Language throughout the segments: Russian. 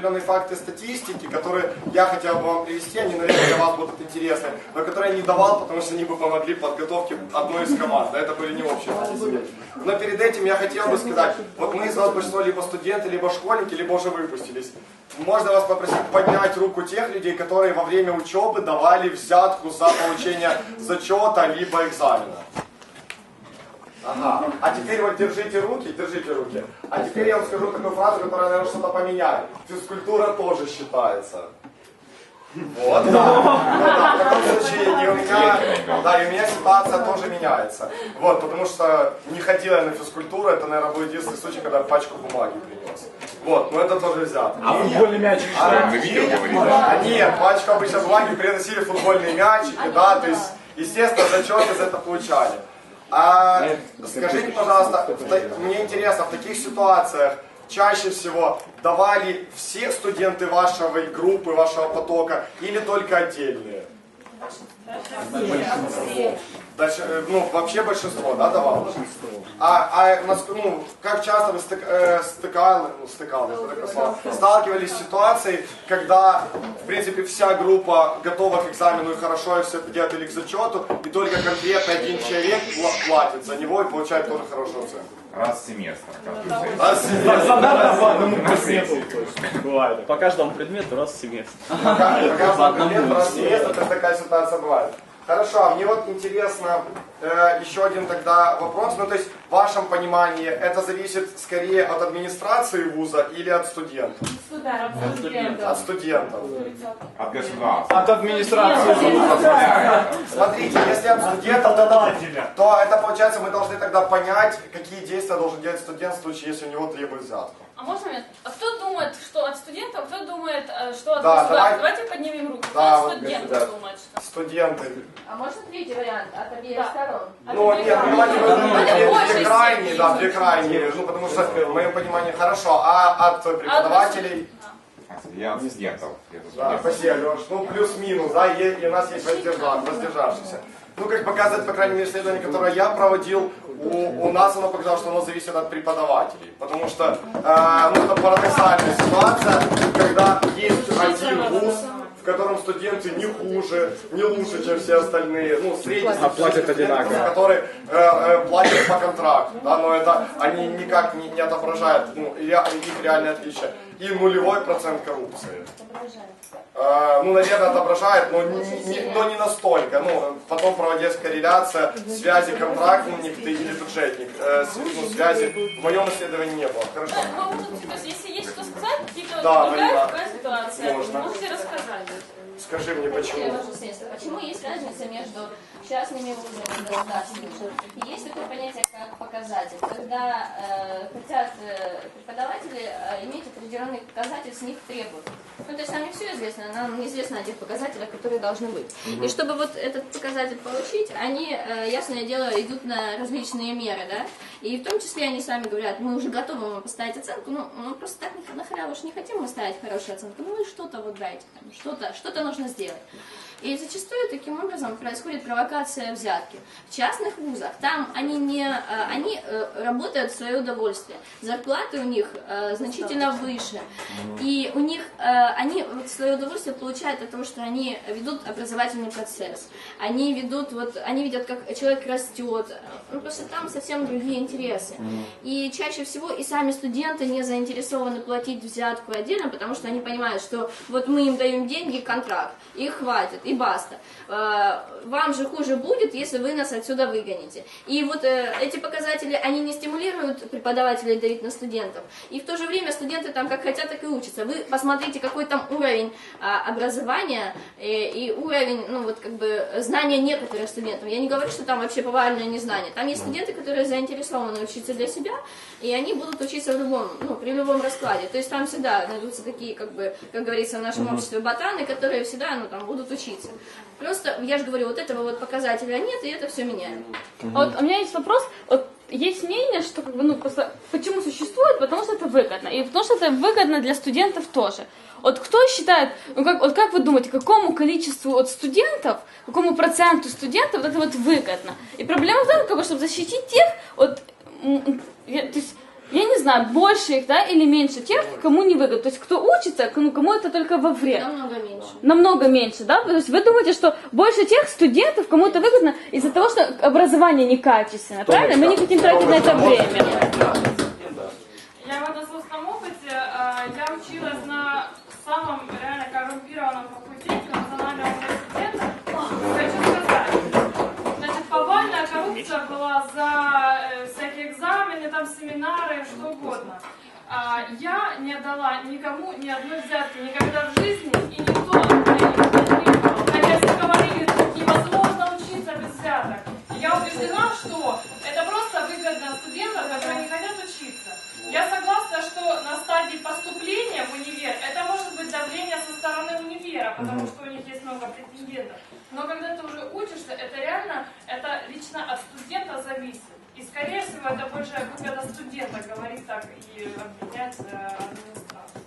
определенные факты статистики, которые я хотел бы вам привести, они, наверное, для вас будут интересны, но которые я не давал, потому что они бы помогли подготовке одной из команд. Да, это были не общие статистики. Но перед этим я хотел бы сказать, вот мы из вас большинство либо студенты, либо школьники, либо уже выпустились. Можно вас попросить поднять руку тех людей, которые во время учебы давали взятку за получение зачета либо экзамена. Ага. А теперь вот держите руки, держите руки. А теперь я вам скажу такую фразу, которая, наверное, что-то поменяет. Физкультура тоже считается. Вот, да. Ну, да, в таком случае и у меня, да, и у меня ситуация тоже меняется. Вот, потому что не ходила я на физкультуру, это, наверное, был единственный случай, когда я пачку бумаги принес. Вот, но это тоже взято. А футбольный мячик А, говорили, да? а нет, пачка обычно бумаги приносили футбольные мячики, да, то есть, естественно, зачеты за это получали. А скажите, пожалуйста, мне интересно, в таких ситуациях чаще всего давали все студенты вашей группы, вашего потока, или только отдельные? Дальше, э, ну, вообще большинство, да, давало? А, а нас- ну, как часто вы стык, э, стыкали, ну, стыкали, это слово, сталкивались с ситуацией, когда, в принципе, вся группа готова к экзамену и хорошо и все это делает или к зачету, и только конкретно один человек пла- платит за него и получает тоже хорошую оценку? Раз в семестр, оказывается. А, с- Задание по одному предмету. Бывает. По каждому предмету раз в семестр. По одному раз в семестр, такая ситуация бывает. Хорошо, а мне вот интересно э, еще один тогда вопрос. Ну, то есть, в вашем понимании, это зависит скорее от администрации вуза или от студентов? От студентов. От государства. От администрации. Смотрите, если от студентов, то, то это получается, мы должны тогда понять, какие действия должен делать студент в случае, если у него требует взятку. А можно момент? А кто думает, что от студентов, а кто думает, э, что от Да, государства? давай. Давайте поднимем руку. Кто Да, от вот студентов государство. думает, что? Студенты. А можно третий вариант от обеих Да. сторон? Ну, нет, ну, давайте Ну, возьмем это две, крайние, да, две крайние, ну, потому что, в моем понимании, хорошо, а от преподавателей... Я. Я от Да, спасибо, Леш. Ну, плюс-минус, да, и, и у нас есть воздержа- воздержавшиеся. Ну, как показывает, по крайней мере, исследование, которое я проводил, у, у нас оно показало, что оно зависит от преподавателей. Потому что, э, ну, это парадоксальная ситуация, когда есть один вуз, в котором студенты не хуже, не лучше, чем все остальные. Ну, средний А платят студенты, одинаково. которые э, э, платят по контракту, да, но это они никак не, не отображают ну, ре- их реальные отличия. И нулевой процент коррупции. Э, ну, наверное, отображает, но не, не- но не настолько. Ну, потом проводилась корреляция связи контрактник ты или бюджетник. Э, ну, связи в моем исследовании не было. Хорошо. Да, можете, то есть, если есть что сказать, какие-то Да, другая такая ситуация, Можно. можете рассказать. Скажи мне, почему. Почему есть разница между частными вузами и государственными? Есть такое понятие, как показатель. Когда э, хотят э, преподаватели э, иметь определенный показатель, с них требуют. Ну, то есть нам не все известно, нам неизвестно о тех показателях, которые должны быть. И чтобы вот этот показатель получить, они, э, ясное дело, идут на различные меры, да? И в том числе они сами говорят, мы уже готовы вам поставить оценку, ну, ну просто так на халяву уж не хотим мы ставить хорошую оценку, ну вы что-то вот дайте, что-то, что-то нужно сделать. И зачастую таким образом происходит провокация взятки. В частных вузах там они не э, они э, работают в свое удовольствие. Зарплаты у них э, значительно выше. И у них они вот свое удовольствие получают от того, что они ведут образовательный процесс. Они ведут вот они видят, как человек растет. Ну просто там совсем другие интересы. И чаще всего и сами студенты не заинтересованы платить взятку отдельно, потому что они понимают, что вот мы им даем деньги, контракт, их хватит, и баста. Э, Вам же хуже будет, если вы нас отсюда выгоните. И вот э, эти показатели, они не стимулируют преподавателей давить на студентов. И в то же время студенты там как хотят, так и учатся. Вы посмотрите, какой там уровень а, образования э, и уровень, ну вот как бы знания некоторых студентов. Я не говорю, что там вообще повальное незнание. Там есть студенты, которые заинтересованы учиться для себя, и они будут учиться в любом, ну, при любом раскладе. То есть там всегда найдутся такие, как бы, как говорится в нашем обществе, ботаны, которые всегда, ну, там, будут учиться. Просто, я же говорю, вот этого вот показателя нет, и это все меняем. А вот у меня есть вопрос. Вот есть мнение, что как бы, ну, просто почему существует, потому что это выгодно. И потому что это выгодно для студентов тоже. Вот кто считает, ну как, вот как вы думаете, какому количеству от студентов, какому проценту студентов вот это вот выгодно? И проблема в том, как бы, чтобы защитить тех, вот, я- то есть, я не знаю, больше их, да, или меньше тех, кому не выгодно. То есть кто учится, ну, кому это только во вред. Намного меньше. Намного меньше, да? То есть вы думаете, что больше тех студентов, кому это выгодно из-за того, что образование некачественное, правильно? Мы не хотим тратить на это время. Я вот на собственном опыте, э, я училась на самом реально коррумпированном факультете Национального университета. Коррупция была за э, всякие экзамены, там семинары, что угодно. А, я не отдала никому ни одной взятки никогда в жизни, всего это больше выгода студента говорить так и обвинять э, администрацию.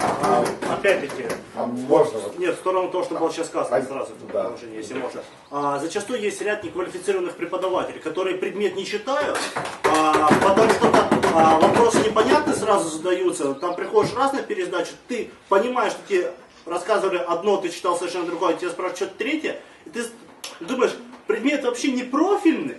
А, Опять-таки, А можно вот. нет, в сторону того, что было сейчас сказано, А, сразу тут да. продолжение, если можно. А, зачастую есть ряд неквалифицированных преподавателей, которые предмет не читают, а, потому что а, вопросы непонятны сразу задаются, там приходишь раз на пересдачу, ты понимаешь, что тебе рассказывали одно, ты читал совершенно другое, тебя спрашивают что-то третье, и ты думаешь, предмет вообще не профильный,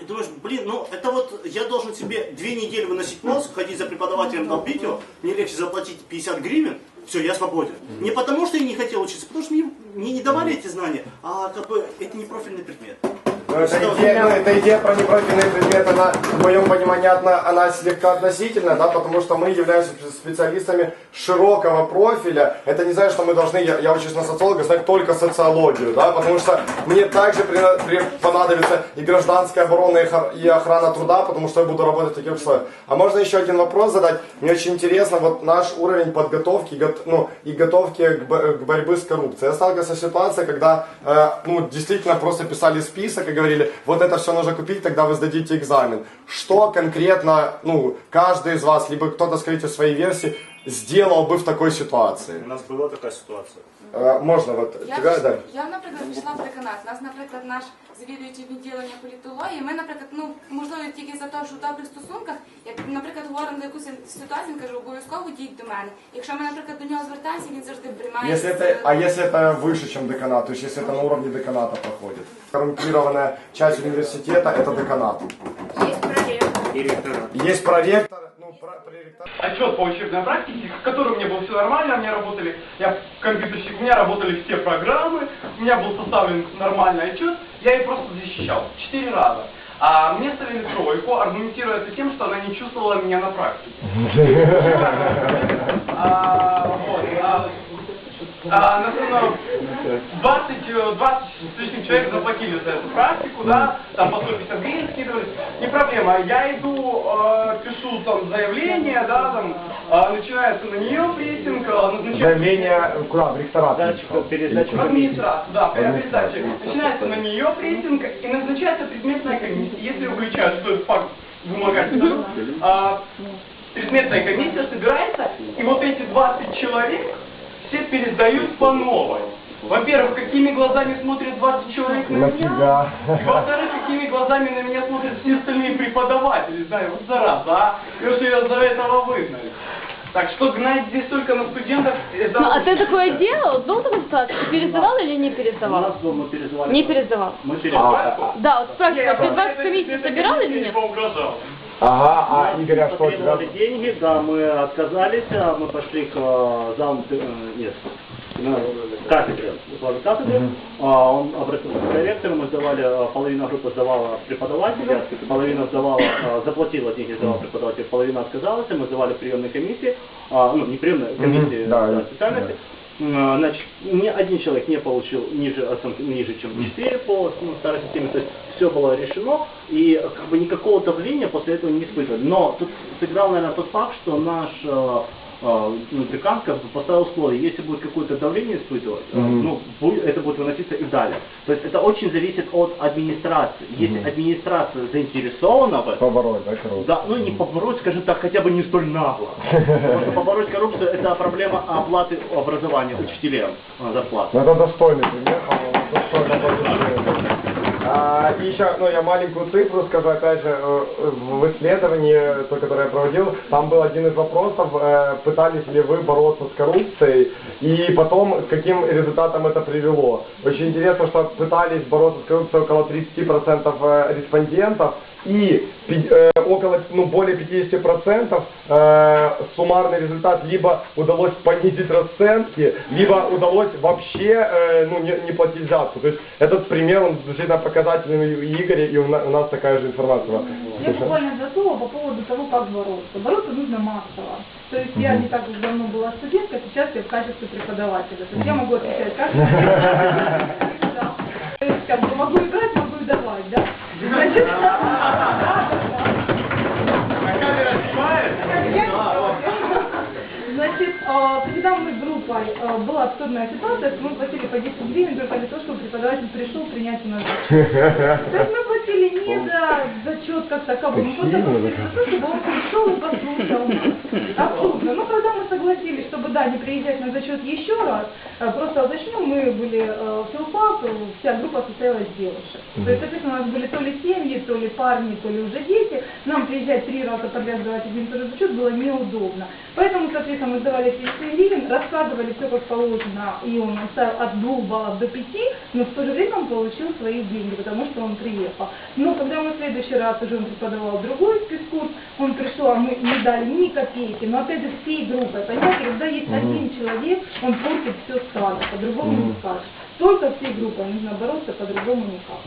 и думаешь, блин, ну это вот я должен себе две недели выносить мозг, ходить за преподавателем, долбить его, мне легче заплатить 50 гривен, все, я свободен. Не потому, что я не хотел учиться, потому что мне, мне не давали эти знания, а как бы это не профильный предмет. Ну, эта, идея, ну, эта идея про непрофильный предмет, она, в моем понимании, одна, она слегка относительна, да, потому что мы являемся специалистами широкого профиля. Это не значит, что мы должны, я, я учусь на социолога, знать только социологию, да, потому что мне также при- при- понадобится и гражданская оборона, и, охрана труда, потому что я буду работать в таких условиях. А можно еще один вопрос задать? Мне очень интересно, вот наш уровень подготовки, гот- ну, и готовки к, к борьбе с коррупцией. Я сталкивался с ситуацией, когда, э, ну, действительно просто писали список говорили, вот это все нужно купить, тогда вы сдадите экзамен. Что конкретно, ну, каждый из вас, либо кто-то, скажите, своей версии, сделал бы в такой ситуации? У нас була така ситуація. Э, можно вот, Я, тебя, да? я, наприклад, пішла переконати. Нас, наприклад, наш завідуючий відділення політології, ми, наприклад, ну, можливо, тільки за те, що в добрих стосунках, як, наприклад, говоримо за якусь ситуацію, він каже, обов'язково дійдь до мене. Якщо ми, наприклад, до нього звертаємося, він завжди приймає. Если это, а если это выше, чем деканат, то есть если это на уровне деканата проходит? Коррумпированная часть университета – это деканат. Є проєкт. І ректорат. Есть проректор, ну, про- проректор. Отчет по учебной практике, в котором у меня было все нормально, у меня работали, я компьютерщик, у меня работали все программы, у меня был составлен нормальный отчет, я ее просто защищал четыре раза. А мне ставили тройку, аргументируя это тем, что она не чувствовала меня на практике. а, на самом- 20, э, 20 с лишним человек заплатили за эту практику, да, там по 150 гривен скидывались, не проблема, я иду, э, пишу там заявление, да, там, э, начинается на нее прессинг, э, назначается... куда? В ректорат? В администрацию, да, при передаче. Начинается на нее прессинг и назначается предметная комиссия. Если выключают, что этот факт вымогательства, а, предметная комиссия собирается, и вот эти 20 человек все пересдают по новой. Во-первых, какими глазами смотрят 20 человек на меня? И во-вторых, какими глазами на меня смотрят все остальные преподаватели, знаю, вот зараза, а? И что ее за этого выгнали. Так что гнать здесь только на студентов, это... Ну, а ты такое делал? Был такой ситуация? Ты пересдавал или не У пересдавал? нас дома перезвали. Не пересдавал. Мы перезвали. Да, вот спрашиваю, Нет, ты я 20 просто комиссий собирал или нет? поугрожал. Ага, а А что у тебя? Потребовали деньги, да, мы отказались, а мы пошли к э, заму, э, нет, кафедре, главе кафедры, А, он обратился к ректору, мы сдавали, э, половина группы сдавала преподавателя, половина сдавала, заплатила деньги, сдавала преподаватель, половина отказалась, мы сдавали приемной комиссии, а, ну, не приемной, комиссии да, да, да. специальности, Значит, ни один человек не получил ниже оценки, ниже, чем 4 по ну, старой системе, то есть все было решено, и как бы никакого давления после этого не испытывали. Но тут сыграл, наверное, тот факт, что наш э, э, ну, декан как бы поставил условие, если будет какое-то давление испытывать, э, ну, бу- это будет выноситься и далее. То есть это очень зависит от администрации. Если администрация заинтересована в этом, Побороть, да, коррупцию? да, ну не побороть, скажем так, хотя бы не столь нагло. Потому что побороть коррупцию это проблема оплаты образования учителям э, зарплаты. Ну, это достойный пример, достойно получили. А, и еще, ну, я маленькую цифру скажу, опять же, э, в исследовании, то, которое я проводил, там был один из вопросов, э, пытались ли вы бороться с коррупцией, и потом, к каким результатам это привело. Очень интересно, что пытались бороться с коррупцией около 30% э, респондентов, и э, около, ну, более 50% э, суммарный результат либо удалось понизить расценки, либо удалось вообще э, ну, не, не платить взятку. То есть этот пример, он действительно показательный у Игоря, и у, на- у нас такая же информация. Я буквально готова по поводу того, как бороться. Бороться нужно массово. То есть я не так уж давно была студенткой, сейчас я в качестве преподавателя. То есть я могу отвечать как Да. То есть как бы могу играть, могу давать, да? Значит. Значит, когда мы группой, а, была абсурдная ситуация, мы платили по 10 гривен только для того, чтобы преподаватель пришел принять у нас. То есть мы платили не за зачет как таковой, мы просто то, чтобы он пришел и послушал нас. Абсурдно. Ну, когда мы согласились, чтобы, да, не приезжать на зачет еще раз, а, просто уточню, мы были э, в филфак, вся группа состояла из девушек. То есть, соответственно, у нас были то ли семьи, то ли парни, то ли уже дети. Нам приезжать три раза подряд сдавать один и тот же зачет было неудобно. Поэтому, соответственно, мы сдавали эти 7 гривен, рассказывали все как положено, и он оставил от двух баллов до пяти, но в то же время он получил свои деньги, потому что он приехал. Но когда мы в следующий раз уже он преподавал другой спецкурс, он пришел, а мы не дали ни копейки, но опять же всей группой, понимаете, когда есть один человек, он портит все сразу, по-другому не скажешь. Только всей группой нужно бороться, по-другому никак.